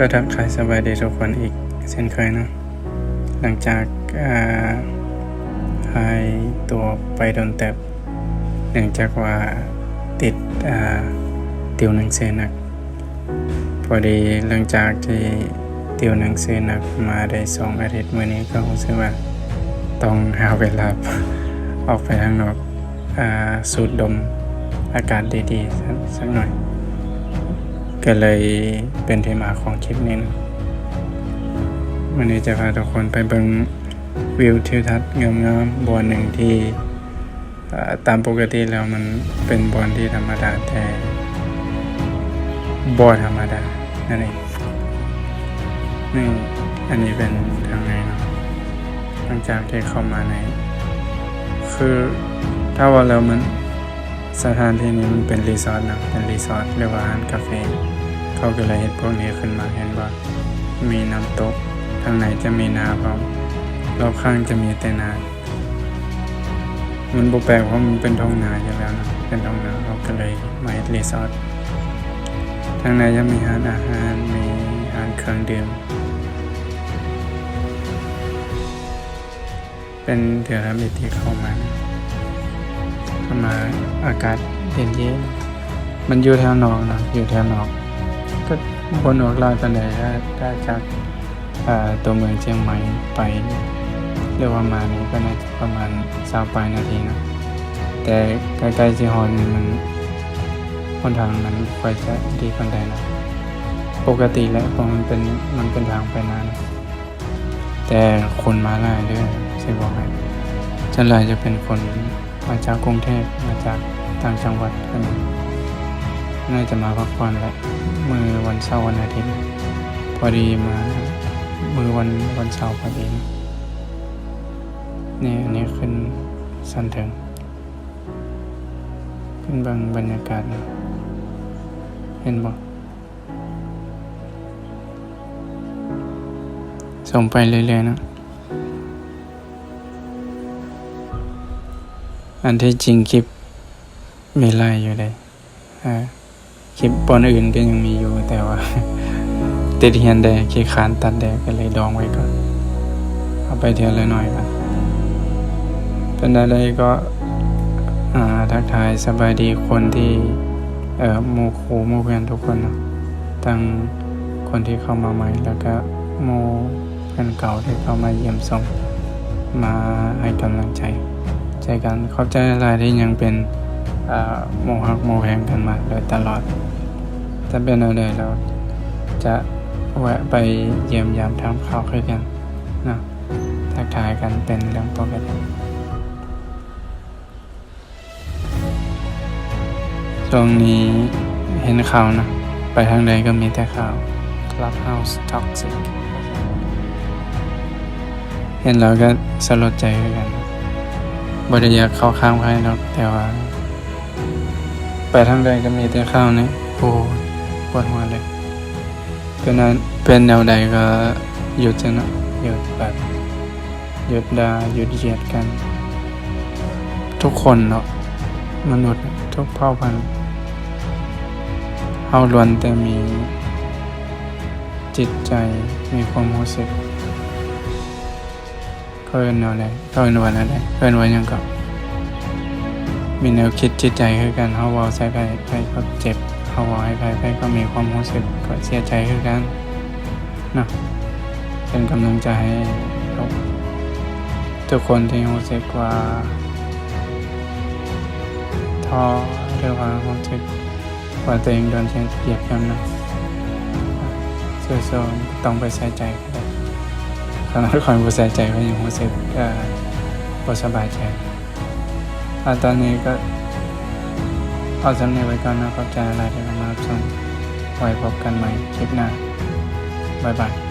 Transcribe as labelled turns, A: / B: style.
A: ก็ทักทายสบายดีทุกคนอีกเช่นเคยนะ หลังจากอ่าหายตัวไปโดนแตบเนื่องจากว่าติดติวหนังสือหนัก พอดีหลังจากที่ติวหนังสือหนักมาได้สองอาทิตย์มื่อนี้ก็รู้สึกว่าต้องหาเวลาออกไปข้างนอกอสูดดมอากาศดีๆสักหน่อย ก็เลยเป็นที่มาของคลิปนี้นะวันนี้จะพาทุกคนไปเบิ่งวิวทิวทัศน์งามๆบอนหนึ่งที่ตามปกติแล้วมันเป็นบอนที่ธรรมดาแต่บอธรรมดานั่นเองนี่อันนี้เป็นทางไหนเนาะหลังจากที่เข้ามาใน คือถ้าว่าแล้วมันสถานที่นี้มันเป็นรีสอร์ทนะเป็นรีสอร์ทเรียกว่าร้านกาแฟ เขาก็เลยเห็นพวกนี้ขึ้นมาเห็นว่า มีน้ำตกทางไหนจะมีนาพร้อมรอบข้างจะมีแต่นามันบแปลกเพราะมันเป็นท้องนาอยู่แล้วนะเป็นท้องนาเขาก็เลยมาเฮ็ดรีสอร์ททางในจะมีร้านอาหารมีร้านเครื่องดื่มเป็นเถื่อระบิดที่เข้ามานะเข้ามาอากาศเย็นเย็นๆมันอยู่แถวนอกนะอยู่แถวนอก ก็บนออกลอยไปไหนถ้าถ้าจากตัวเมืองเชียงใหม่ไปเรียกว่ามานี่ก็น่าจะประมาณสาวปลายนาทีนะ แต่ใกล้ๆจีฮอนนี่มันหนทางมันค่อยจะดีคนใดนะ ปกติแล้วเพราะมันเป็นมันเป็นทางไปนาน แต่คนมาหลายด้วยใช่บอกให้ส่วนใหญ่จะเป็นคนมาจากกรุงเทพมาจากต่างจังหวัดกันน่าจะมาพักผ่อนแหละ มือวันเสาร์วันอาทิตย์พอดีมามือวันวันเสาร์พอดีนี่อันนี้ขึ้นสันเถิงขึ้นบางบรรยากาศนะเห็นบ่ส่งไปเรื่อยๆนะ อันที่จริงคลิปมีไล่อยู่เลยอ่า คลิปปอนอื่นก็ยังมีอยู่แต่ว่าติดเฮียนแดงขี้ขานตัดแดงก็เลยดองไว้ก่อน เอาไปเทียละหน่อยกันเป็นอะไรก็ทักทายสบายดีคนที่เอ่อมูครูมูเพื่อนทุกคนนะทั้งคนที่เข้ามาใหม่ แล้วก็มูเพื่อนเก่าที่เข้ามาเยี่ยมชมมาให้กำลังใจ ใจกันขอบใจหลายที่ยังเป็น โมหักโมแหงกันมาโดยตลอด ถ้าเป็นอะไรเราจะแวะไปเยี่ยมยามทำข่าวคือกันนะทักทายกันเป็นเรื่องปกติช่วงนี้เห็นข่าวนะ ไปทางใดก็มีแต่ข่าว Clubhouse Toxic เห็นแล้วก็สลดใจเหมือนกันบริยากเข้าข้างใครหรอกแต่ว่า ไปทางใดก็มีแต่ข้าวนี่โอ้ปวดหัวเลยเป็นนั้นเป็นแนวใดก็หยุดจะนาะหยุดแบบหยุดดาหยุดเหยียดกัน ทุกคนเนาะมนุษย์ทุกเผ่าพันธุ์เฮาล้วนแต่มีจิตใจมีความรู้สึกเขาเอินแนวใดเขาเอินว่าแนวใดเอินว่าหยังก็ มีแนวคิดจิตใจคือกันเฮาเว้าใส่ไผไผก็เจ็บเฮาเว้าให้ไผไผก็มีความรู้สึกก็เสียใจคือกันเนาะเป็นกำลังใจให้ทุกคนที่รู้สึกว่าท้อหรือว่ารู้สึกว่าตัวเองโดนเหยียดย่ำนะสู้ๆต้องไปใส่ใจก็ได้ขณะคอยบ่ใส่ใจก็ยังรู้สึกก็บ่สบายใจ อะตอนนี้ก็เอาสำเนียไว้ก่อนนะขอบใจอะไรที่เข้ามารับชมไว้พบกันใหม่คลิปหน้า บ๊ายบาย